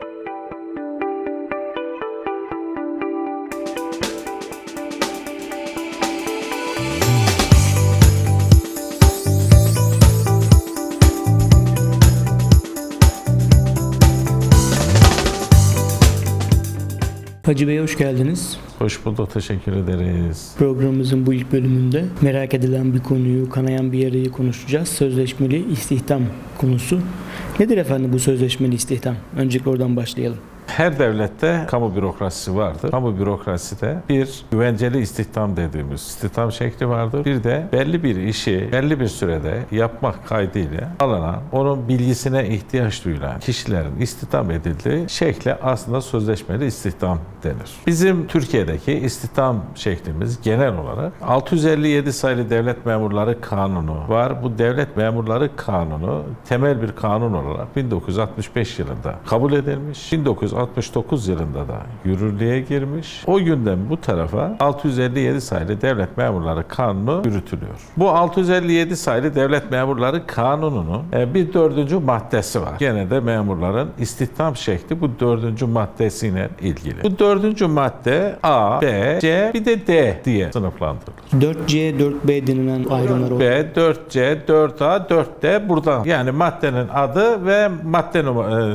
thank you Hacı Bey hoş geldiniz. Hoş bulduk, teşekkür ederiz. Programımızın bu ilk bölümünde merak edilen bir konuyu, kanayan bir yarayı konuşacağız. Sözleşmeli istihdam konusu. Nedir efendim bu sözleşmeli istihdam? Öncelikle oradan başlayalım. Her devlette kamu bürokrasisi vardır. Kamu bürokraside bir güvenceli istihdam dediğimiz istihdam şekli vardır. Bir de belli bir işi belli bir sürede yapmak kaydıyla alınan, onun bilgisine ihtiyaç duyulan kişilerin istihdam edildiği şekle aslında sözleşmeli istihdam denir. Bizim Türkiye'deki istihdam şeklimiz genel olarak 657 sayılı devlet memurları kanunu var. Bu devlet memurları kanunu temel bir kanun olarak 1965 yılında kabul edilmiş. 1969 yılında da yürürlüğe girmiş. O günden bu tarafa 657 sayılı devlet memurları kanunu yürütülüyor. Bu 657 sayılı devlet memurları kanununun e, bir dördüncü maddesi var. Gene de memurların istihdam şekli bu dördüncü maddesiyle ilgili. Bu dördüncü madde A, B, C bir de D diye sınıflandırılır. 4C, 4B denilen ayrımlar oldu. B, 4C, 4A, 4D buradan. Yani maddenin adı ve madde numara- e,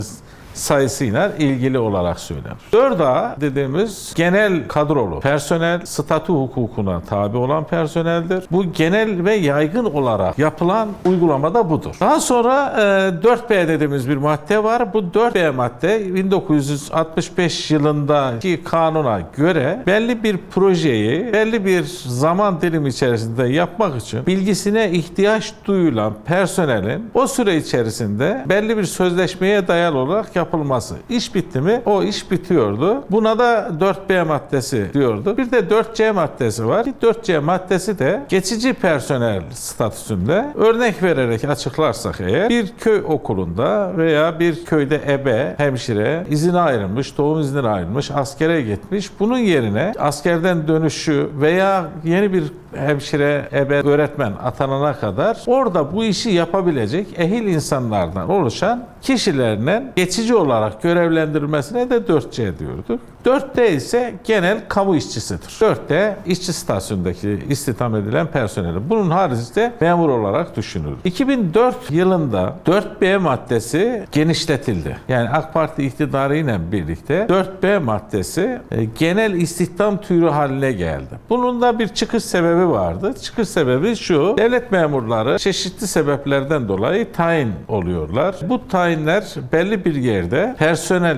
sayısıyla ilgili olarak söylenir. 4A dediğimiz genel kadrolu personel statü hukukuna tabi olan personeldir. Bu genel ve yaygın olarak yapılan uygulamada budur. Daha sonra e, 4B dediğimiz bir madde var. Bu 4B madde 1965 yılındaki kanuna göre belli bir projeyi belli bir zaman dilimi içerisinde yapmak için bilgisine ihtiyaç duyulan personelin o süre içerisinde belli bir sözleşmeye dayalı olarak yapılması. İş bitti mi? O iş bitiyordu. Buna da 4B maddesi diyordu. Bir de 4C maddesi var. 4C maddesi de geçici personel statüsünde örnek vererek açıklarsak eğer bir köy okulunda veya bir köyde ebe, hemşire izine ayrılmış, doğum iznine ayrılmış, askere gitmiş. Bunun yerine askerden dönüşü veya yeni bir hemşire, ebe, öğretmen atanana kadar orada bu işi yapabilecek ehil insanlardan oluşan kişilerinin geçici olarak görevlendirilmesine de 4C diyorduk. 4D ise genel kamu işçisidir. 4D işçi statüsündeki istihdam edilen personeli. Bunun haricinde memur olarak düşünülür. 2004 yılında 4B maddesi genişletildi. Yani AK Parti iktidarı ile birlikte 4B maddesi e, genel istihdam türü haline geldi. Bunun da bir çıkış sebebi vardı. Çıkış sebebi şu. Devlet memurları çeşitli sebeplerden dolayı tayin oluyorlar. Bu tayinler belli bir yerde personel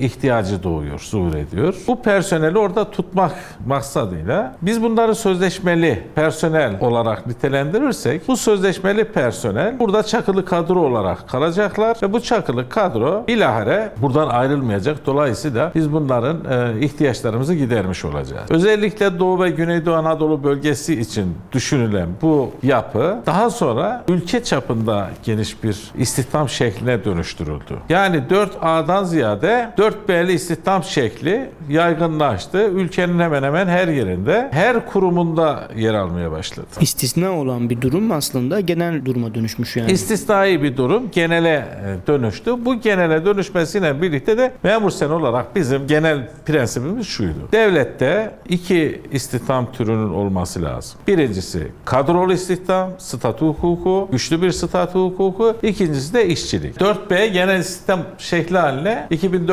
ihtiyacı doğuyor, zuhur ediyor. Bu personeli orada tutmak maksadıyla biz bunları sözleşmeli personel olarak nitelendirirsek bu sözleşmeli personel burada çakılı kadro olarak kalacaklar ve bu çakılı kadro bilahare buradan ayrılmayacak. Dolayısıyla biz bunların e, ihtiyaçlarımızı gidermiş olacağız. Özellikle Doğu ve Güneydoğu Anadolu bölgesi için düşünülen bu yapı daha sonra ülke çapında geniş bir istihdam şekline dönüştürüldü. Yani 4A'dan ziyade 4B'li istihdam şekli yaygınlaştı. Ülkenin hemen hemen her yerinde, her kurumunda yer almaya başladı. İstisna olan bir durum aslında genel duruma dönüşmüş yani. İstisnai bir durum genele e, dönüştü. Bu genele dönüşmesiyle birlikte de memur sen olarak bizim genel prensibimiz şuydu. Devlette iki istihdam türünün olması lazım. Birincisi kadrolu istihdam, statü hukuku, güçlü bir statü hukuku. İkincisi de işçilik. 4B genel istihdam şekli haline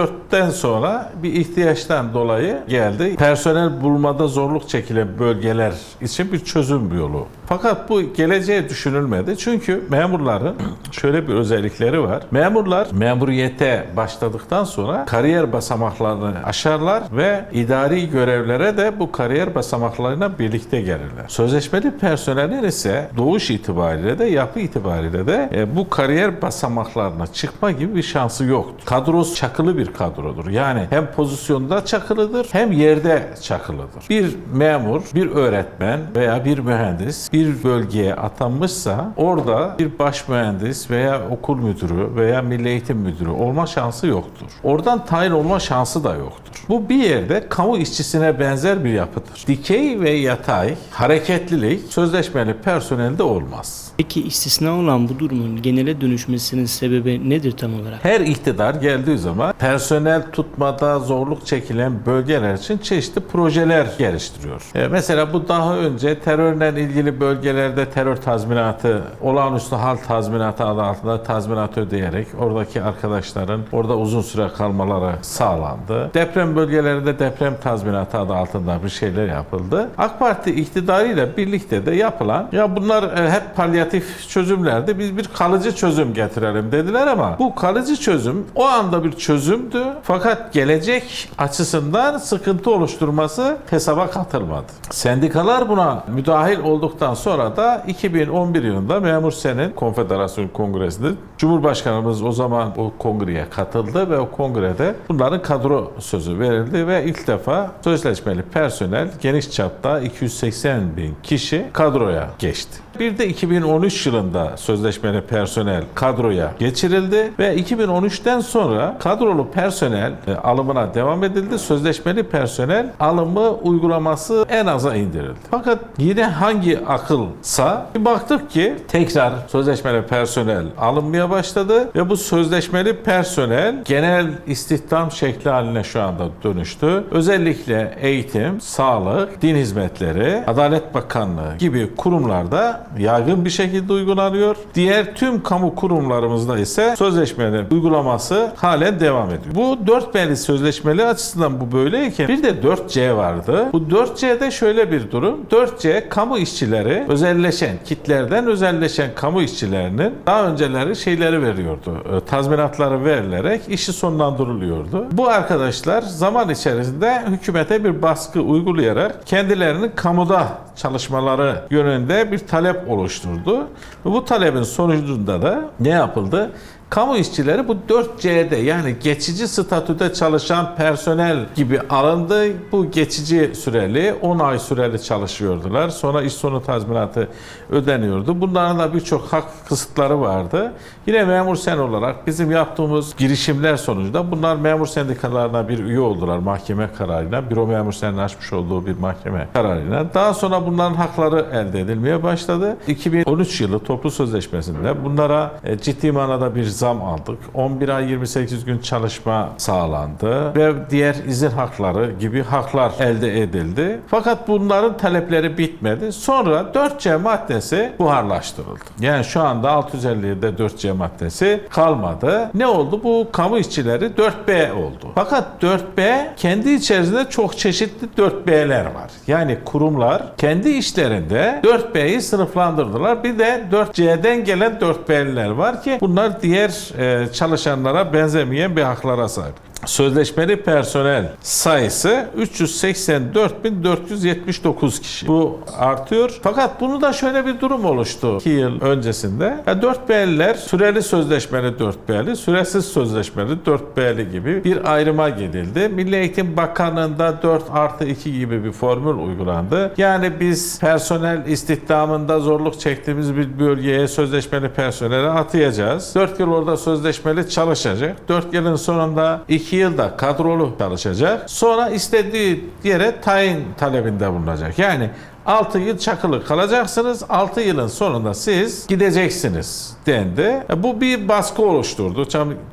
2004'ten sonra bir ihtiyaçtan dolayı geldi. Personel bulmada zorluk çekilen bölgeler için bir çözüm yolu. Fakat bu geleceğe düşünülmedi. Çünkü memurların şöyle bir özellikleri var. Memurlar memuriyete başladıktan sonra kariyer basamaklarını aşarlar ve idari görevlere de bu kariyer basamaklarına birlikte gelirler. Sözleşmeli personelin ise doğuş itibariyle de yapı itibariyle de e, bu kariyer basamaklarına çıkma gibi bir şansı yoktur. Kadrosu çakılı bir kadrodur. Yani hem pozisyonda çakılıdır hem yerde çakılıdır. Bir memur, bir öğretmen veya bir mühendis bir bölgeye atanmışsa orada bir baş mühendis veya okul müdürü veya milli eğitim müdürü olma şansı yoktur. Oradan tayin olma şansı da yoktur. Bu bir yerde kamu işçisine benzer bir yapıdır. Dikey ve yatay hareketlilik sözleşmeli personelde olmaz. Peki istisna olan bu durumun genele dönüşmesinin sebebi nedir tam olarak? Her iktidar geldiği zaman personel tutmada zorluk çekilen bölgeler için çeşitli projeler geliştiriyor. E, mesela bu daha önce terörle ilgili bölgelerde terör tazminatı, olağanüstü hal tazminatı adı altında tazminat ödeyerek oradaki arkadaşların orada uzun süre kalmaları sağlandı. Deprem bölgelerinde deprem tazminatı adı altında bir şeyler yapıldı. AK Parti iktidarıyla birlikte de yapılan ya bunlar e, hep palyatif çözümlerdi. Biz bir kalıcı çözüm getirelim dediler ama bu kalıcı çözüm o anda bir çözümdü. Fakat gelecek açısından sıkıntı oluşturması hesaba katılmadı. Sendikalar buna müdahil olduktan sonra da 2011 yılında Memur Sen'in Konfederasyon Kongresi'nde Cumhurbaşkanımız o zaman o kongreye katıldı ve o kongrede bunların kadro sözü verildi ve ilk defa sözleşmeli personel geniş çapta 280 bin kişi kadroya geçti. Bir de 2013 yılında sözleşmeli personel kadroya geçirildi ve 2013'ten sonra kadrolu personel e, alımına devam edildi. Sözleşmeli personel alımı uygulaması en aza indirildi. Fakat yine hangi akılsa bir baktık ki tekrar sözleşmeli personel alınmaya başladı ve bu sözleşmeli personel genel istihdam şekli haline şu anda dönüştü. Özellikle eğitim, sağlık, din hizmetleri, Adalet Bakanlığı gibi kurumlarda yaygın bir şekilde uygulanıyor. Diğer tüm kamu kurumlarımızda ise sözleşmelerin uygulaması halen devam ediyor. Bu 4 B'li sözleşmeli açısından bu böyleyken bir de 4C vardı. Bu 4C'de şöyle bir durum. 4C kamu işçileri özelleşen, kitlerden özelleşen kamu işçilerinin daha önceleri şeyleri veriyordu. e, Tazminatları verilerek işi sonlandırılıyordu. Bu arkadaşlar zaman içerisinde hükümete bir baskı uygulayarak kendilerinin kamuda çalışmaları yönünde bir talep oluşturdu. Bu talebin sonucunda da ne yapıldı? Kamu işçileri bu 4C'de yani geçici statüde çalışan personel gibi alındı. Bu geçici süreli 10 ay süreli çalışıyordular. Sonra iş sonu tazminatı ödeniyordu. Bunların da birçok hak kısıtları vardı. Yine memur sen olarak bizim yaptığımız girişimler sonucunda bunlar memur sendikalarına bir üye oldular mahkeme kararıyla. Büro memur senin açmış olduğu bir mahkeme kararıyla. Daha sonra bunların hakları elde edilmeye başladı. 2013 yılı toplu sözleşmesinde bunlara e, ciddi manada bir zam aldık. 11 ay 28 gün çalışma sağlandı ve diğer izin hakları gibi haklar elde edildi. Fakat bunların talepleri bitmedi. Sonra 4C maddesi buharlaştırıldı. Yani şu anda 657'de 4C maddesi kalmadı. Ne oldu? Bu kamu işçileri 4B oldu. Fakat 4B kendi içerisinde çok çeşitli 4B'ler var. Yani kurumlar kendi işlerinde 4B'yi sınıflandırdılar. Bir de 4C'den gelen 4B'liler var ki bunlar diğer e, çalışanlara benzemeyen bir haklara sahip. Sözleşmeli personel sayısı 384.479 kişi. Bu artıyor. Fakat bunu da şöyle bir durum oluştu 2 yıl öncesinde. Ya 4B'liler süreli sözleşmeli 4B'li, süresiz sözleşmeli 4B'li gibi bir ayrıma gidildi. Milli Eğitim Bakanlığı'nda 4 artı 2 gibi bir formül uygulandı. Yani biz personel istihdamında zorluk çektiğimiz bir bölgeye sözleşmeli personeli atayacağız. 4 yıl orada sözleşmeli çalışacak. 4 yılın sonunda 2 yılda kadrolu çalışacak. Sonra istediği yere tayin talebinde bulunacak. Yani 6 yıl çakılı kalacaksınız. 6 yılın sonunda siz gideceksiniz dendi. E, Bu bir baskı oluşturdu.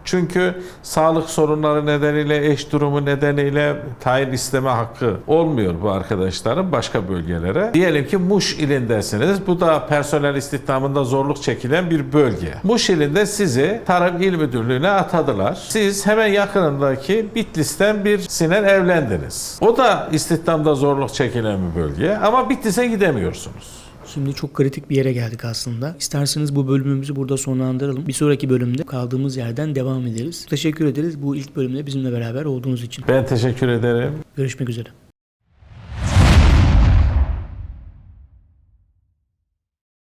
Çünkü sağlık sorunları nedeniyle, eş durumu nedeniyle tayin isteme hakkı olmuyor bu arkadaşların başka bölgelere. Diyelim ki Muş ilindesiniz. Bu da personel istihdamında zorluk çekilen bir bölge. Muş ilinde sizi Tarım İl Müdürlüğü'ne atadılar. Siz hemen yakınındaki Bitlis'ten bir sinen evlendiniz. O da istihdamda zorluk çekilen bir bölge ama Bitlis'e gidemiyorsunuz. Şimdi çok kritik bir yere geldik aslında. İsterseniz bu bölümümüzü burada sonlandıralım. Bir sonraki bölümde kaldığımız yerden devam ederiz. Teşekkür ederiz bu ilk bölümde bizimle beraber olduğunuz için. Ben teşekkür ederim. Görüşmek üzere.